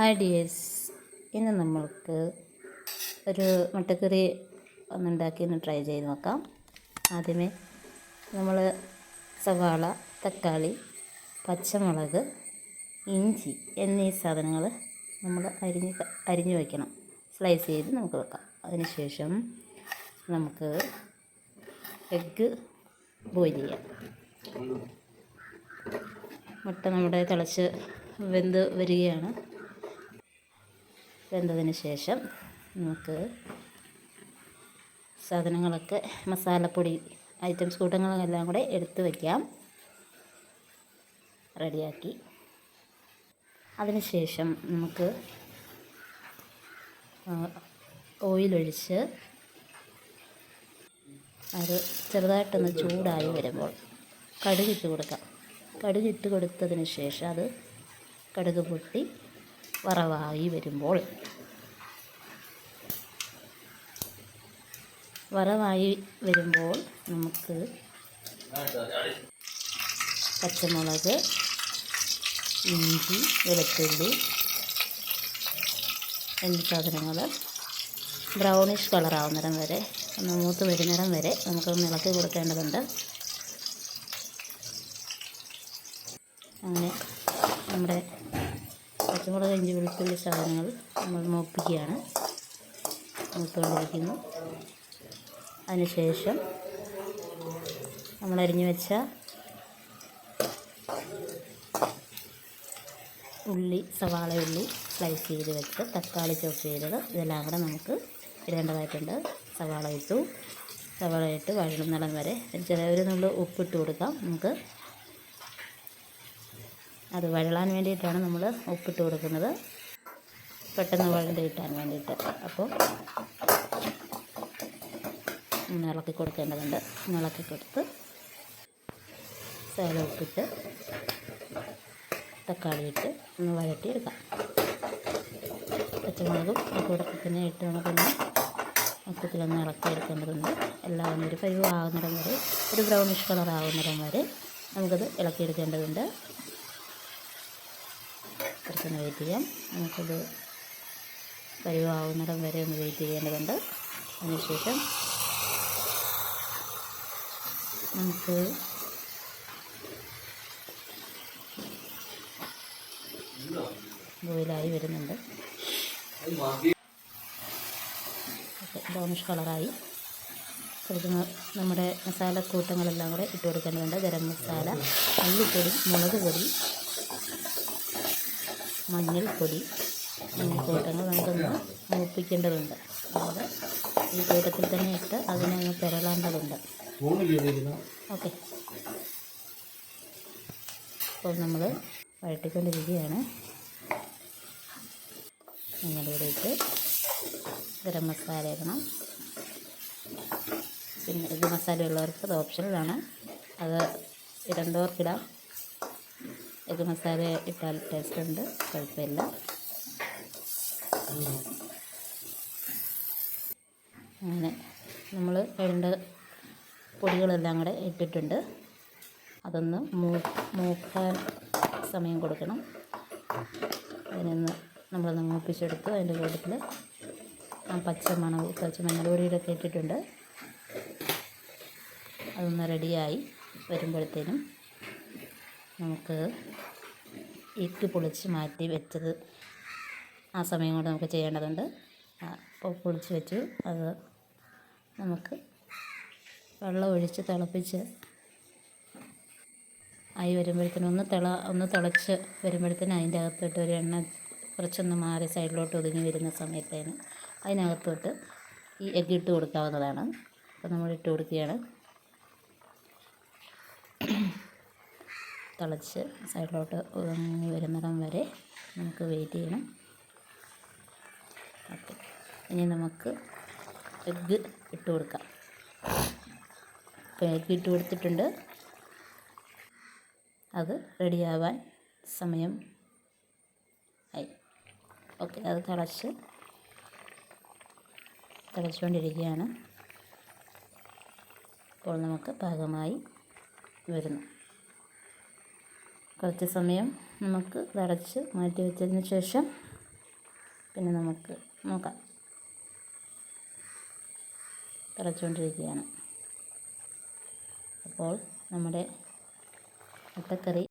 Hi dears ഇന്ന് നമ്മൾക്ക് ഒരു മുട്ടക്കറി ഒന്നുണ്ടാക്കി ഒന്ന് ട്രൈ ചെയ്ത് നോക്കാം. ആദ്യമേ നമ്മൾ സവാള തക്കാളി പച്ചമുളക് ഇഞ്ചി എന്നീ സാധനങ്ങൾ നമ്മൾ അരിഞ്ഞ് അരിഞ്ഞ് വയ്ക്കണം സ്ലൈസ് ചെയ്ത് നമുക്ക് വെക്കാം. അതിനുശേഷം നമുക്ക് എഗ്ഗ് ബോയിൽ ചെയ്യാം. മുട്ട നമ്മുടെ തിളച്ച് വെന്ത് വരികയാണ്. വെന്തതിന് ശേഷം നമുക്ക് സാധനങ്ങളൊക്കെ മസാലപ്പൊടി ഐറ്റംസ് കൂട്ടങ്ങളെല്ലാം കൂടെ എടുത്ത് വയ്ക്കാം റെഡിയാക്കി. അതിനുശേഷം നമുക്ക് ഓയിലൊഴിച്ച് അത് ചെറുതായിട്ടൊന്ന് ചൂടായി വരുമ്പോൾ കടുകിട്ട് കൊടുക്കാം. കടുകിട്ട് കൊടുത്തതിന് ശേഷം അത് കടുക് പൊട്ടി വറവായി വരുമ്പോൾ. വറവായി വരുമ്പോൾ നമുക്ക് പച്ചമുളക് ഇഞ്ചി വെളുത്തുള്ളി എന്നീ സാധനങ്ങൾ ബ്രൗണിഷ് കളറാവുന്നിടം വരെ ഒന്ന് മൂത്ത് വരുന്നിടം വരെ നമുക്ക് ഇളക്കി കൊടുക്കേണ്ടതുണ്ട്. അങ്ങനെ നമ്മുടെ പച്ചമുളക് ഇഞ്ചി വെളുത്തുള്ളി സാധനങ്ങൾ നമ്മൾ മൂപ്പിക്കുകയാണ്. മൂത്തുകൊണ്ടിരിക്കുന്നു അതിനുശേഷം നമ്മൾ അരിഞ്ഞു വെച്ച ഉള്ളി സവാള ഉള്ളി സ്ലൈസ് ചെയ്ത് വെച്ച് തക്കാളി ചോപ്പ് ചെയ്തത്. ഇതെല്ലാം കൂടെ നമുക്ക് ഇടേണ്ടതായിട്ടുണ്ട്. സവാള ഇട്ടു. സവാള ഇട്ട് വഴളുന്നിടം വരെ ചെറിയൊരു നുള്ളു ഉപ്പിട്ട് കൊടുക്കാം. നമുക്ക് അത് വഴളാൻ വേണ്ടിയിട്ടാണ് നമ്മൾ ഉപ്പിട്ട് കൊടുക്കുന്നത്. പെട്ടെന്ന് വഴണ്ട് കിട്ടാൻ വേണ്ടിയിട്ട്. അപ്പോൾ ഇളക്കി കൊടുക്കേണ്ടതുണ്ട്. ഇളക്കി കൊടുത്ത് സേല ഉപ്പിട്ട് തക്കാളി ഇട്ട് ഒന്ന് വഴട്ടിയെടുക്കാം പച്ചമുളകും കൂടെ പിന്നെ ഇട്ട് നമുക്കൊന്ന് മൊത്തത്തിലൊന്ന് ഇളക്കി എടുക്കേണ്ടതുണ്ട് എല്ലാം ഒരു പരിവ് ആകുന്നിടം വരെ ഒരു ബ്രൗണിഷ് കളർ ആകുന്നിടം വരെ നമുക്കത് ഇളക്കിയെടുക്കേണ്ടതുണ്ട്. കുറച്ചൊന്ന് വെയിറ്റ് ചെയ്യാം. നമുക്കത് പരിവാവുന്നിടം വരെ ഒന്ന് വെയിറ്റ് ചെയ്യേണ്ടതുണ്ട്. അതിനുശേഷം നമുക്ക് ബോയിലായി വരുന്നുണ്ട്. ബ്രൗണിഷ് കളറായി കുറച്ച് നമ്മുടെ നമ്മുടെ മസാലക്കൂട്ടങ്ങളെല്ലാം കൂടെ ഇട്ട് കൊടുക്കേണ്ടതുണ്ട്. ഗരം മസാല മല്ലിപ്പൊടി മുളക് പൊടി മഞ്ഞൾപ്പൊടി കൂട്ടങ്ങൾ നമുക്കൊന്ന് മൂപ്പിക്കേണ്ടതുണ്ട്. അത് ഈ കൂട്ടത്തിൽ തന്നെ ഇട്ട് അതിനെ ഒന്ന് പെരളേണ്ടതുണ്ട്. ഓക്കെ. അപ്പോൾ നമ്മൾ വഴട്ടിക്കൊണ്ടിരിക്കുകയാണ് മഞ്ഞൾപ്പൊടി ഇട്ട് ഗരം മസാല ഇടണം. പിന്നെ ഇത് മസാല ഉള്ളവർക്ക് അത് ഓപ്ഷനിലാണ്. അത് ഇടേണ്ടവർക്കിടാം എഗ് മസാല ഇട്ടാൽ ടേസ്റ്റ് ഉണ്ട്. കുഴപ്പമില്ല. അങ്ങനെ നമ്മൾ വേണ്ട പൊടികളെല്ലാം കൂടെ ഇട്ടിട്ടുണ്ട്. അതൊന്ന് മൂ മൂക്കാൻ സമയം കൊടുക്കണം. അതിനൊന്ന് നമ്മളൊന്ന് മൂപ്പിച്ചെടുത്ത് അതിന്റെ കൂട്ടത്തിൽ ആ പച്ച മണവ് പച്ച മഞ്ഞൾപൊടിയിലൊക്കെ ഇട്ടിട്ടുണ്ട്. അതൊന്ന് റെഡിയായി വരുമ്പോഴത്തേനും നമുക്ക് ഇട്ട് പൊളിച്ച് മാറ്റി വെച്ചത് ആ സമയം കൊണ്ട് നമുക്ക് ചെയ്യേണ്ടതുണ്ട്. അപ്പോൾ പൊളിച്ച് വെച്ചു. അത് നമുക്ക് വെള്ളം ഒഴിച്ച് തിളപ്പിച്ച് ആയി വരുമ്പോഴത്തേനും ഒന്ന് തിള ഒന്ന് തിളച്ച് വരുമ്പോഴത്തേനും അതിന്റെ അകത്തോട്ട് ഒരു എണ്ണ കുറച്ചൊന്ന് മാറി സൈഡിലോട്ട് ഒതുങ്ങി വരുന്ന സമയത്തേന് അതിനകത്തോട്ട് ഈ എഗ്ഗ് ഇട്ട് കൊടുക്കാവുന്നതാണ്. അപ്പോൾ നമ്മൾ ഇട്ട് കൊടുക്കുകയാണ്. തിളച്ച് സൈഡിലോട്ട് ഉറങ്ങി വരുന്നിടം വരെ നമുക്ക് വെയിറ്റ് ചെയ്യണം. ഓക്കെ ഇനി നമുക്ക് എഗ്ഗ് ഇട്ട് കൊടുക്കാം. ഇപ്പോൾ എഗ്ഗ് ഇട്ട് കൊടുത്തിട്ടുണ്ട്. അത് റെഡിയാവാൻ സമയം ആയി. ഓക്കെ അത് തിളച്ച് തിളച്ചുകൊണ്ടിരിക്കുകയാണ്. ഇപ്പോൾ നമുക്ക് പാകമായി വരുന്നു. കുറച്ച് സമയം നമുക്ക് തിളച്ച് മാറ്റി വെച്ചതിന് ശേഷം പിന്നെ നമുക്ക് നോക്കാം. തിളച്ചുകൊണ്ടിരിക്കുകയാണ് അപ്പോൾ നമ്മുടെ മുട്ടക്കറി